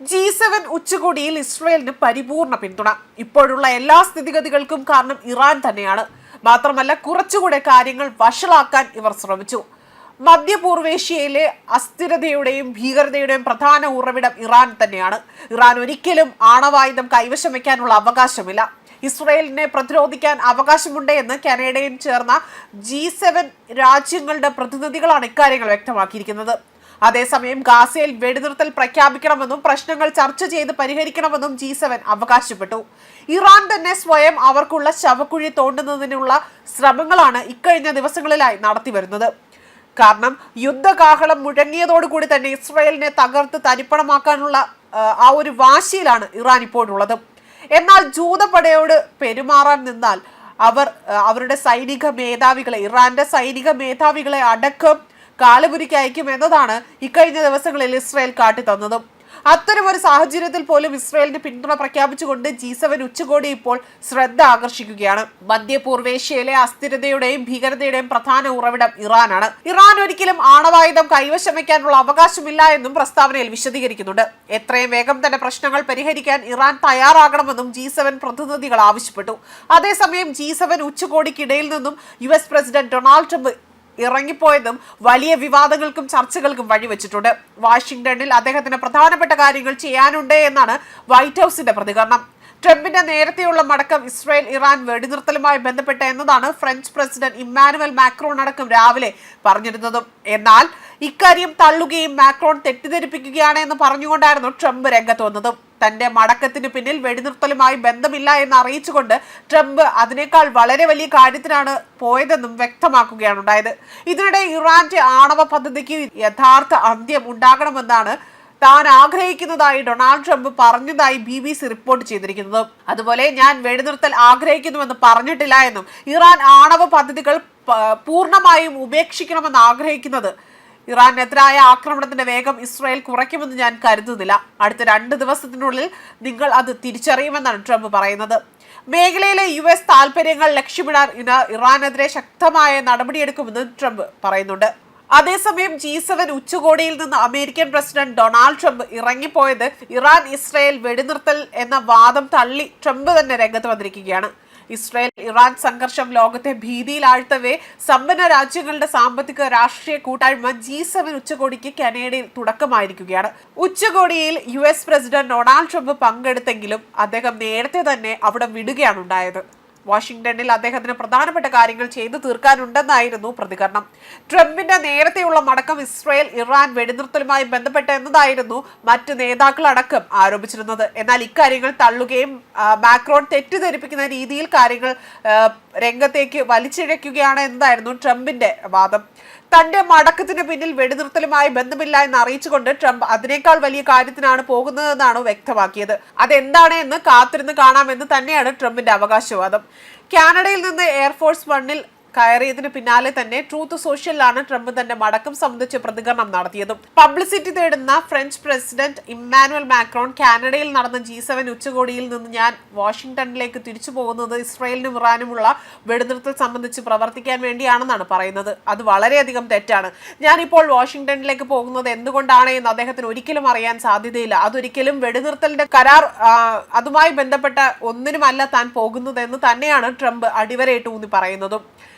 G seven ഉച്ചകോടിയിൽ ഇസ്രയേലിന് പരിപൂർണ പിന്തുണ. ഇപ്പോഴുള്ള എല്ലാ സ്ഥിതിഗതികൾക്കും കാരണം ഇറാൻ തന്നെയാണ്. മാത്രമല്ല കുറച്ചുകൂടെ കാര്യങ്ങൾ വഷളാക്കാൻ ഇവർ ശ്രമിച്ചു. മധ്യപൂർവേഷ്യയിലെ അസ്ഥിരതയുടെയും ഭീകരതയുടെയും പ്രധാന ഉറവിടം ഇറാൻ തന്നെയാണ്. ഇറാൻ ഒരിക്കലും ആണവായുധം കൈവശം വയ്ക്കാനുള്ള അവകാശമില്ല. ഇസ്രയേലിനെ പ്രതിരോധിക്കാൻ അവകാശമുണ്ട് എന്ന് കാനഡയും ചേർന്ന ജി സെവൻ രാജ്യങ്ങളുടെ പ്രതിനിധികളാണ് ഇക്കാര്യങ്ങൾ വ്യക്തമാക്കിയിരിക്കുന്നത്. അതേസമയം ഗാസയിൽ വെടിനിർത്തൽ പ്രഖ്യാപിക്കണമെന്നും പ്രശ്നങ്ങൾ ചർച്ച ചെയ്ത് പരിഹരിക്കണമെന്നും ജി സെവൻ അവകാശപ്പെട്ടു. ഇറാൻ തന്നെ സ്വയം അവർക്കുള്ള ശവക്കുഴി തോണ്ടുന്നതിനുള്ള ശ്രമങ്ങളാണ് ഇക്കഴിഞ്ഞ ദിവസങ്ങളിലായി നടത്തിവരുന്നത്. കാരണം യുദ്ധകാഹളം മുഴങ്ങിയതോടുകൂടി തന്നെ ഇസ്രയേലിനെ തകർത്ത് തരിപ്പണമാക്കാനുള്ള ആ, ഒരു വാശിയിലാണ് ഇറാൻ ഇപ്പോഴുള്ളത്. എന്നാൽ ജൂതപടയോട് പെരുമാറാൻ നിന്നാൽ അവർ അവരുടെ സൈനിക മേധാവികളെ ഇറാന്റെ സൈനിക മേധാവികളെ അടക്കം കാലുപുരിക്ക് അയക്കും എന്നതാണ് ഇക്കഴിഞ്ഞ ദിവസങ്ങളിൽ ഇസ്രായേൽ കാട്ടിത്തന്നതും അത്തരമൊരു സാഹചര്യത്തിൽ പോലും ഇസ്രായേലിന്റെ പിന്തുണ പ്രഖ്യാപിച്ചുകൊണ്ട് ജി സെവൻ ഉച്ചകോടി ഇപ്പോൾ ശ്രദ്ധ ആകർഷിക്കുകയാണ്. മധ്യപൂർവേഷ്യയിലെ അസ്ഥിരതയുടെയും ഭീകരതയുടെയും പ്രധാന ഉറവിടം ഇറാനാണ്. ഇറാൻ ഒരിക്കലും ആണവായുധം കൈവശം വയ്ക്കാനുള്ള അവകാശമില്ല എന്നും പ്രസ്താവനയിൽ വിശദീകരിക്കുന്നുണ്ട്. എത്രയും വേഗം തന്നെ പ്രശ്നങ്ങൾ പരിഹരിക്കാൻ ഇറാൻ തയ്യാറാകണമെന്നും ജി സെവൻ പ്രതിനിധികൾ ആവശ്യപ്പെട്ടു. അതേസമയം ജി സെവൻ ഉച്ചകോടിക്കിടയിൽ നിന്നും U S president Donald Trump ഇറങ്ങിപ്പോയതും വലിയ വിവാദങ്ങൾക്കും ചർച്ചകൾക്കും വഴിവെച്ചിട്ടുണ്ട് വാഷിംഗ്ടണിൽ അദ്ദേഹത്തിന് പ്രധാനപ്പെട്ട കാര്യങ്ങൾ ചെയ്യാനുണ്ട് എന്നാണ് വൈറ്റ് ഹൗസിന്റെ പ്രതികരണം. ട്രംപിന്റെ നേരത്തെയുള്ള മടക്കം ഇസ്രായേൽ ഇറാൻ വെടിനിർത്തലുമായി ബന്ധപ്പെട്ട എന്നതാണ് ഫ്രഞ്ച് പ്രസിഡന്റ് ഇമ്മാനുവൽ മാക്രോൺ അടക്കം രാവിലെ പറഞ്ഞിരുന്നതും. എന്നാൽ ഇക്കാര്യം തള്ളുകയും മാക്രോൺ തെറ്റിദ്ധരിപ്പിക്കുകയാണ് എന്ന് പറഞ്ഞുകൊണ്ടായിരുന്നു ട്രംപ് രംഗത്ത് വന്നത്. തന്റെ മടക്കത്തിന് പിന്നിൽ വെടിനിർത്തലുമായി ബന്ധമില്ല എന്ന് അറിയിച്ചുകൊണ്ട് ട്രംപ് അതിനേക്കാൾ വളരെ വലിയ കാര്യത്തിനാണ് പോയതെന്നും വ്യക്തമാക്കുകയാണ് ഉണ്ടായത്. ഇതിനിടെ ഇറാന്റെ ആണവ പദ്ധതിക്ക് യഥാർത്ഥ അന്ത്യം ഉണ്ടാകണമെന്നാണ് താൻ ആഗ്രഹിക്കുന്നതായി ഡൊണാൾഡ് ട്രംപ് പറഞ്ഞതായി ബി ബി സി റിപ്പോർട്ട് ചെയ്തിരിക്കുന്നത്. അതുപോലെ ഞാൻ വെടിനിർത്തൽ ആഗ്രഹിക്കുന്നുവെന്ന് പറഞ്ഞിട്ടില്ല എന്നും ഇറാൻ ആണവ പദ്ധതികൾ പൂർണമായും ഉപേക്ഷിക്കണമെന്ന് ആഗ്രഹിക്കുന്നത് ഇറാനെതിരായ ആക്രമണത്തിന്റെ വേഗം ഇസ്രായേൽ കുറയ്ക്കുമെന്ന് ഞാൻ കരുതുന്നില്ല. അടുത്ത രണ്ട് ദിവസത്തിനുള്ളിൽ നിങ്ങൾ അത് തിരിച്ചറിയുമെന്നാണ് ട്രംപ് പറയുന്നത്. മേഖലയിലെ യു എസ് താൽപര്യങ്ങൾ ലക്ഷ്യമിടാൻ ഇറാനെതിരെ ശക്തമായ നടപടിയെടുക്കുമെന്ന് ട്രംപ് പറയുന്നുണ്ട്. അതേസമയം ജി സെവൻ ഉച്ചകോടിയിൽ നിന്ന് അമേരിക്കൻ പ്രസിഡന്റ് ഡൊണാൾഡ് ട്രംപ് ഇറങ്ങിപ്പോയത് ഇറാൻ ഇസ്രായേൽ വെടിനിർത്തൽ എന്ന വാദം തള്ളി ട്രംപ് തന്നെ രംഗത്ത് വന്നിരിക്കുകയാണ്. ഇസ്രായേൽ ഇറാൻ സംഘർഷം ലോകത്തെ ഭീതിയിലാഴ്ത്തവേ സമ്പന്ന രാജ്യങ്ങളുടെ സാമ്പത്തിക രാഷ്ട്രീയ കൂട്ടായ്മ ജി സെവൻ ഉച്ചകോടിക്ക് കനേഡയിൽ തുടക്കമായിരിക്കുകയാണ്. ഉച്ചകോടിയിൽ U S president Donald Trump പങ്കെടുത്തെങ്കിലും അദ്ദേഹം നേരത്തെ തന്നെ അവിടെ വിടുകയാണ് ഉണ്ടായത്. വാഷിംഗ്ടണിൽ അദ്ദേഹത്തിന് പ്രധാനപ്പെട്ട കാര്യങ്ങൾ ചെയ്തു തീർക്കാനുണ്ടെന്നായിരുന്നു പ്രതികരണം. ട്രംപിന്റെ നേരത്തെയുള്ള മടക്കം ഇസ്രായേൽ ഇറാൻ വെടിനിർത്തലുമായി ബന്ധപ്പെട്ട എന്നതായിരുന്നു മറ്റ് നേതാക്കളടക്കം ആരോപിച്ചിരുന്നത്. എന്നാൽ ഇക്കാര്യങ്ങൾ തള്ളുകയും മാക്രോൺ തെറ്റിദ്ധരിപ്പിക്കുന്ന രീതിയിൽ കാര്യങ്ങൾ രംഗത്തേക്ക് വലിച്ചിഴയ്ക്കുകയാണ് എന്നതായിരുന്നു ട്രംപിന്റെ വാദം. തന്റെ മടക്കത്തിന് പിന്നിൽ വെടിനിർത്തലുമായി ബന്ധമില്ല എന്ന് അറിയിച്ചുകൊണ്ട് ട്രംപ് അതിനേക്കാൾ വലിയ കാര്യത്തിനാണ് പോകുന്നതെന്നാണ് വ്യക്തമാക്കിയത്. അതെന്താണ് എന്ന് കാത്തിരുന്ന് കാണാമെന്ന് തന്നെയാണ് ട്രംപിന്റെ അവകാശവാദം. കാനഡയിൽ നിന്ന് എയർഫോഴ്സ് വണ്ണിൽ കയറിയതിന് പിന്നാലെ തന്നെ ട്രൂത്ത് സോഷ്യലിലാണ് ട്രംപ് തന്റെ മടക്കം സംബന്ധിച്ച് പ്രതികരണം നടത്തിയതും. പബ്ലിസിറ്റി തേടുന്ന ഫ്രഞ്ച് പ്രസിഡന്റ് ഇമ്മാനുവൽ മാക്രോൺ കാനഡയിൽ നടന്ന ജി സെവൻ ഉച്ചകോടിയിൽ നിന്ന് ഞാൻ വാഷിംഗ്ടണിലേക്ക് തിരിച്ചു പോകുന്നത് ഇസ്രായേലിനും ഇറാനുമുള്ള വെടിനിർത്തൽ സംബന്ധിച്ച് പ്രവർത്തിക്കാൻ വേണ്ടിയാണെന്നാണ് പറയുന്നത്. അത് വളരെയധികം തെറ്റാണ്. ഞാനിപ്പോൾ വാഷിംഗ്ടണിലേക്ക് പോകുന്നത് എന്തുകൊണ്ടാണ് എന്ന് അദ്ദേഹത്തിന് ഒരിക്കലും അറിയാൻ സാധ്യതയില്ല. അതൊരിക്കലും വെടിനിർത്തലിന്റെ കരാർ അതുമായി ബന്ധപ്പെട്ട ഒന്നിനുമല്ല താൻ പോകുന്നതെന്ന് തന്നെയാണ് ട്രംപ് അടിവരയിട്ട് ഊന്നി പറയുന്നതും.